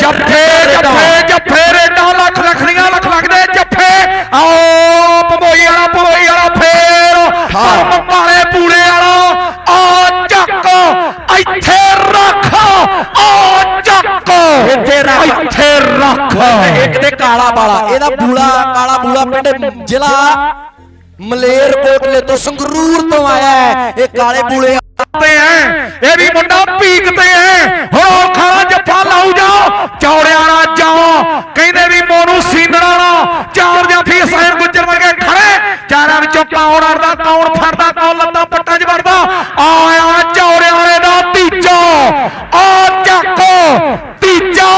ਜੱਫੇ ਜੱਫੇ ਜੱਫੇ ਰੇਡਾਂ ਲੱਖ ਲੱਖਣੀਆਂ ਲੱਖ ਲੱਗਦੇ ਜੱਫੇ। ਆਓ ਭਮੋਈ ਵਾਲਾ ਭਮੋਈ ਵਾਲਾ ਫੇਰ। ਧਰਮ ਵਾਲੇ ਪੂਰੇ ਵਾਲਾ। ਆ ਚੱਕ ਇੱਥੇ ਰੱਖ। ਆ ਚੱਕ। ਇੱਥੇ ਰੱਖ। ਇੱਥੇ ਰੱਖ। ਇੱਕ ਤੇ ਕਾਲਾ ਬਾਲਾ ਇਹਦਾ ਬੂਲਾ ਕਾਲਾ ਬੂਲਾ ਪਿੰਡ ਜ਼ਿਲ੍ਹਾ ਮਲੇਰਕੋਟਲੇ ਤੋਂ ਸੰਗਰੂਰ ਤੋਂ ਆਇਆ ਹੈ। ਇਹ ਕਾਲੇ ਬੂਲੇ ਤੇ ਐ ਇਹ ਵੀ ਮੁੰਡਾ ਪੀਕ ਤੇ ਐ ਹੁਣ ਖਾਣਾ ਜੱਫਾ ਲਾਉ ਜਾ। ਚੌੜਿਆਂ ਜਾਓ। ਕਹਿੰਦੇ ਵੀ ਮੋਨੂ ਸੀਂਦੜਾ ਚਾਰ ਜਾਫੀ ਹਸੈਨ ਗੁੱਜਰ ਵਰਗੇ ਖੜੇ। ਚਾਰਾਂ ਵਿੱਚੋਂ ਕੌਣ ਅੜਦਾ, ਕੌਣ ਫੜਦਾ, ਕੌਣ ਲੱਤਾਂ ਪੱਟਾਂ 'ਚ ਵੜਦਾ। ਆਇਆ ਚੌੜਿਆਂ ਦਾ ਤੀਜਾ। ਆ ਚੱਕੋ। ਤੀਜਾ।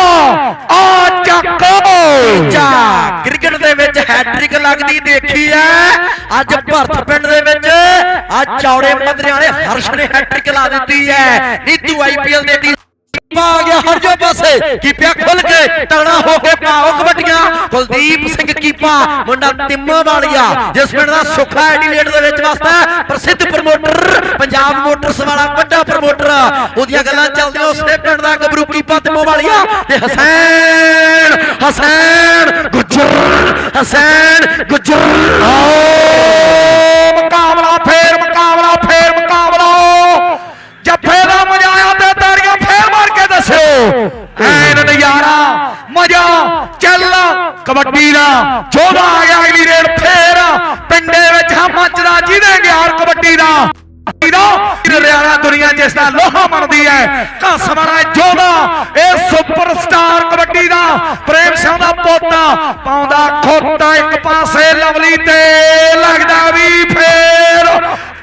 ਆ ਚੱਕੋ। ਚਾ ਦੇ ਵਿੱਚ ਹੈਟ੍ਰਿਕ ਲੱਗਦੀ ਦੇਖੀ ਐ ਅੱਜ ਭਰਤ ਪਿੰਡ ਦੇ ਵਿੱਚ ਆ ਚੌੜੇ ਮਦਰਿਆਂ ਵਾਲੇ ਹਰਸ਼ ਨੇ ਹੈਟ੍ਰਿਕ ਲਾ ਦਿੱਤੀ ਐ ਨੀਤੂ ਆਈਪੀਐਲ ਦੇ ਦੀ ਆ ਗਿਆ ਹਰ ਜੋ ਪਾਸੇ। ਕੀਪਿਆ ਖੁੱਲ ਕੇ ਤਗੜਾ ਹੋ ਕੇ ਪਾਓ ਕਬੱਡੀਆਂ ਕੁਲਦੀਪ ਸਿੰਘ ਕੀਪਾ, ਮੁੰਡਾ ਤਿੰਮੋ ਵਾਲੀਆ, ਜਿਸ ਪਿੰਡ ਦਾ ਸੁੱਖਾ ਐਡੀਲੇਟ ਦੇ ਵਿੱਚ ਵਸਦਾ ਪ੍ਰਸਿੱਧ ਪ੍ਰਮੋਟਰ ਪੰਜਾਬ ਮੋਟਰਸ ਵਾਲਾ ਵੱਡਾ ਪ੍ਰਮੋਟਰ ਉਹਦੀਆਂ ਗੱਲਾਂ ਚੱਲਦੀਆਂ ਉਸੇ ਪਿੰਡ ਦਾ ਗੱਭਰੂ ਕੀਪਾ ਤਿੰਮੋ ਵਾਲੀਆ ਤੇ ਹਸੈਨ ਹਸੈਨ ਗੁੱਜਰ। ਹਸੈਨ ਗੁੱਜਰ ਮੁਕਾਬਲਾ ਫੇਰ ਮੁਕਾਬਲਾ ਫੇਰ ਮੁਕਾਬਲਾ। ਜੱਫੇ ਦਾ ਮਜ਼ਾ ਆਇਆ ਤੇ ਤਾੜੀਆਂ, ਫੇਰ ਮਾਰ ਕੇ ਦੱਸਿਓ। ਐਨ ਨਜ਼ਾਰਾ, ਮਜ਼ਾ, ਚੱਲ, ਕਬੱਡੀ ਦਾ ਜੋਦਾ ਆ ਗਿਆ ਅਗਲੀ ਰੇਡ ਫੇਰ ਪਿੰਡੇ ਵਿੱਚ ਮੱਚਦਾ ਜਿਹਦੇ ਗਿਆਰ ਕਬੱਡੀ ਦਾ। ਰਿਆਣਾ ਦੁਨੀਆ ਜਿਸ ਦਾ ਲੋਹਾ ਮੰਨਦੀ ਹੈ ਕਾਸਮਾਰਾ ਜੋਦਾ ਇਹ ਸੁਪਰਸਟਾਰ ਕਬੱਡੀ ਦਾ ਸਿੰਘ ਦਾ ਪੋਤਾ ਪਾਉਂਦਾ ਖੋਤਾ ਇੱਕ ਪਾਸੇ ਲਵਲੀ ਤੇ ਲੱਗਦਾ ਵੀ ਫੇਰ।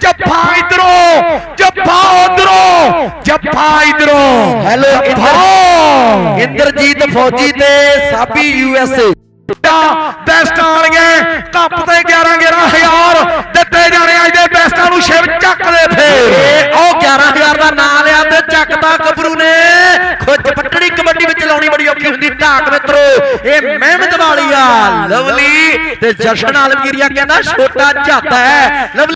ਜੱਫਾ ਇਧਰੋਂ ਜੱਫਾ ਉਧਰੋਂ ਜੱਫਾ ਇਧਰੋਂ। ਹੈਲੋ ਇੰਦਰਜੀਤ ਫੌਜੀ ਤੇ ਸਾਬੀ ਯੂਐਸਏ ਬੈਸਟ ਆਣਗੇ ਕੱਪ ਤੇ 11 11000 ਦਿੱਤੇ ਜਾਣੇ ਅੱਜ ਦੇ ਬੈਸਟਾਂ ਨੂੰ ਸ਼ਿਵ ਚੱਕਦੇ ਫੇਰ। ਉਹ 11000 ਦਾ ਨਾਂ ਲਿਆ ਤੇ ਚੱਕਦਾ ਗੱਭਰੂ ਨੇ। ਖੁੱਜ ਪੱਟਣੀ ਕਬੱਡੀ ਵਿੱਚ ਲਾਉਣੀ ਬੜੀ ਔਖੀ ਹੁੰਦੀ ਢਾਕ ਮਿੱਤਰੋ ਇਹ ਮਿਹਨਤ ਵਾਲੀ ਆ ਲਵਲੀ ਤੇ ਜਸ਼ਨ ਆਲਮਗੀਰੀਆ ਕਹਿੰਦਾ ਛੋਟਾ ਝਾਤਾ ਹੈ। ਲਵਲੀ